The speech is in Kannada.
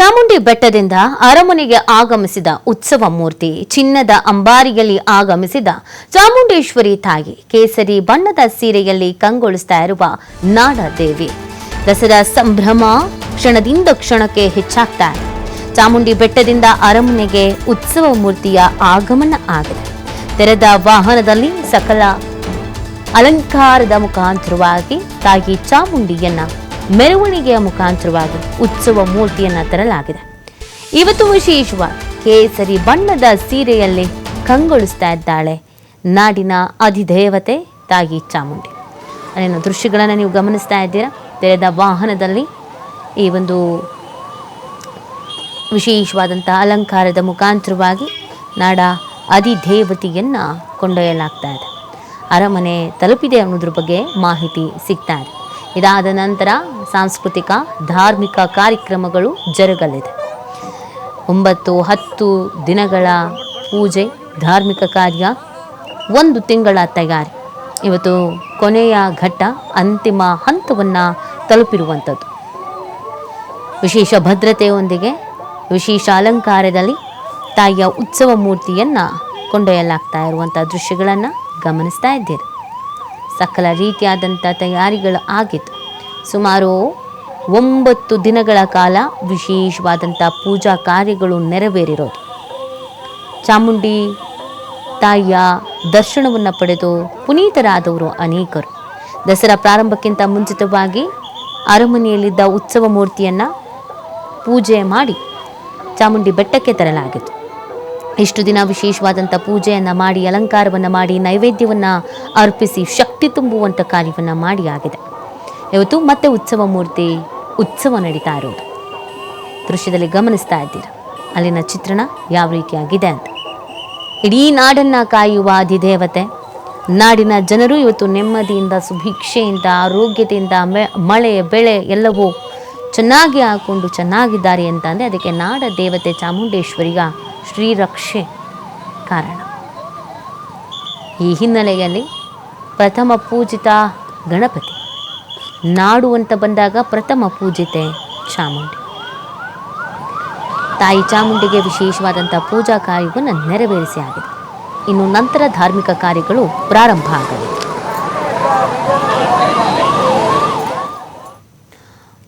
ಚಾಮುಂಡಿ ಬೆಟ್ಟದಿಂದ ಅರಮನೆಗೆ ಆಗಮಿಸಿದ ಉತ್ಸವ ಮೂರ್ತಿ, ಚಿನ್ನದ ಅಂಬಾರಿಯಲ್ಲಿ ಆಗಮಿಸಿದ ಚಾಮುಂಡೇಶ್ವರಿ ತಾಯಿ, ಕೇಸರಿ ಬಣ್ಣದ ಸೀರೆಯಲ್ಲಿ ಕಂಗೊಳಿಸ್ತಾ ಇರುವ ನಾಡದೇವಿ ದಸರಾ ಸಂಭ್ರಮ ಕ್ಷಣದಿಂದ ಕ್ಷಣಕ್ಕೆ ಹೆಚ್ಚಾಗ್ತಾ ಇದೆ. ಚಾಮುಂಡಿ ಬೆಟ್ಟದಿಂದ ಅರಮನೆಗೆ ಉತ್ಸವ ಮೂರ್ತಿಯ ಆಗಮನ ಆಗಿದೆ. ತೆರೆದ ವಾಹನದಲ್ಲಿ ಸಕಲ ಅಲಂಕಾರದ ಮುಖಾಂತರವಾಗಿ ತಾಯಿ ಚಾಮುಂಡಿಯನ್ನ ಮೆರವಣಿಗೆಯ ಮುಖಾಂತರವಾಗಿ ಉತ್ಸವ ಮೂರ್ತಿಯನ್ನು ತರಲಾಗಿದೆ. ಇವತ್ತು ವಿಶೇಷವಾಗಿ ಕೇಸರಿ ಬಣ್ಣದ ಸೀರೆಯಲ್ಲಿ ಕಂಗೊಳಿಸ್ತಾ ಇದ್ದಾಳೆ ನಾಡಿನ ಅಧಿದೇವತೆ ತಾಯಿ ಚಾಮುಂಡಿ. ಅಲ್ಲಿನ ದೃಶ್ಯಗಳನ್ನು ನೀವು ಗಮನಿಸ್ತಾ ಇದ್ದೀರಾ? ತೆರೆದ ವಾಹನದಲ್ಲಿ ಈ ಒಂದು ವಿಶೇಷವಾದಂಥ ಅಲಂಕಾರದ ಮುಖಾಂತರವಾಗಿ ನಾಡ ಅಧಿದೇವತೆಯನ್ನು ಕೊಂಡೊಯ್ಯಲಾಗ್ತಾ ಇದೆ. ಅರಮನೆ ತಲುಪಿದೆ ಅನ್ನೋದ್ರ ಬಗ್ಗೆ ಮಾಹಿತಿ ಸಿಗ್ತಾ ಇದೆ. ಇದಾದ ನಂತರ ಸಾಂಸ್ಕೃತಿಕ, ಧಾರ್ಮಿಕ ಕಾರ್ಯಕ್ರಮಗಳು ಜರುಗಲಿದೆ. ಒಂಬತ್ತು, ಹತ್ತು ದಿನಗಳ ಪೂಜೆ, ಧಾರ್ಮಿಕ ಕಾರ್ಯ, ಒಂದು ತಿಂಗಳ ತಯಾರಿ. ಇವತ್ತು ಕೊನೆಯ ಘಟ್ಟ ಅಂತಿಮ ಹಂತವನ್ನು ತಲುಪಿರುವಂಥದ್ದು. ವಿಶೇಷ ಭದ್ರತೆಯೊಂದಿಗೆ, ವಿಶೇಷ ಅಲಂಕಾರದಲ್ಲಿ ತಾಯಿಯ ಉತ್ಸವ ಮೂರ್ತಿಯನ್ನು ಕೊಂಡೊಯ್ಯಲಾಗ್ತಾ ಇರುವಂಥ ದೃಶ್ಯಗಳನ್ನು ಗಮನಿಸ್ತಾ ಇದ್ದೀರಿ. ಸಕಲ ರೀತಿಯಾದಂಥ ತಯಾರಿಗಳು ಆಗಿತ್ತು. ಸುಮಾರು ಒಂಬತ್ತು ದಿನಗಳ ಕಾಲ ವಿಶೇಷವಾದಂಥ ಪೂಜಾ ಕಾರ್ಯಗಳು ನೆರವೇರಿರೋದು. ಚಾಮುಂಡಿ ತಾಯಿಯ ದರ್ಶನವನ್ನು ಪಡೆದು ಪುನೀತರಾದವರು ಅನೇಕರು. ದಸರಾ ಪ್ರಾರಂಭಕ್ಕಿಂತ ಮುಂಚಿತವಾಗಿ ಅರಮನೆಯಲ್ಲಿದ್ದ ಉತ್ಸವ ಮೂರ್ತಿಯನ್ನು ಪೂಜೆ ಮಾಡಿ ಚಾಮುಂಡಿ ಬೆಟ್ಟಕ್ಕೆ ತರಲಾಗಿತ್ತು. ಇಷ್ಟು ದಿನ ವಿಶೇಷವಾದಂಥ ಪೂಜೆಯನ್ನು ಮಾಡಿ, ಅಲಂಕಾರವನ್ನು ಮಾಡಿ, ನೈವೇದ್ಯವನ್ನು ಅರ್ಪಿಸಿ, ಶಕ್ತಿ ತುಂಬುವಂಥ ಕಾರ್ಯವನ್ನು ಮಾಡಿ ಆಗಿದೆ. ಇವತ್ತು ಮತ್ತೆ ಉತ್ಸವ ಮೂರ್ತಿ, ಉತ್ಸವ ನಡೀತಾ ಇರೋದು. ದೃಶ್ಯದಲ್ಲಿ ಗಮನಿಸ್ತಾ ಇದ್ದೀರಾ? ಅಲ್ಲಿನ ಚಿತ್ರಣ ಯಾವ ರೀತಿಯಾಗಿದೆ ಅಂತ. ಇಡೀ ನಾಡನ್ನ ಕಾಯುವ ಅಧಿದೇವತೆ. ನಾಡಿನ ಜನರು ಇವತ್ತು ನೆಮ್ಮದಿಯಿಂದ, ಸುಭಿಕ್ಷೆಯಿಂದ, ಆರೋಗ್ಯದಿಂದ ಮಳೆ, ಬೆಳೆ ಎಲ್ಲವೂ ಚೆನ್ನಾಗಿ ಹಾಕೊಂಡು ಚೆನ್ನಾಗಿದ್ದಾರೆ ಅಂತಂದರೆ ಅದಕ್ಕೆ ನಾಡ ದೇವತೆ ಚಾಮುಂಡೇಶ್ವರಿಯ ಶ್ರೀರಕ್ಷೆ ಕಾರಣ. ಈ ಹಿನ್ನೆಲೆಯಲ್ಲಿ ಪ್ರಥಮ ಪೂಜಿತ ಗಣಪತಿ. ನಾಡು ಅಂತ ಬಂದಾಗ ಪ್ರಥಮ ಪೂಜಿತೆ ಚಾಮುಂಡಿ. ತಾಯಿ ಚಾಮುಂಡಿಗೆ ವಿಶೇಷವಾದಂಥ ಪೂಜಾ ಕಾರ್ಯವನ್ನು ನೆರವೇರಿಸಿ ಆಗಿದೆ. ಇನ್ನು ನಂತರ ಧಾರ್ಮಿಕ ಕಾರ್ಯಗಳು ಪ್ರಾರಂಭ ಆಗಲಿವೆ.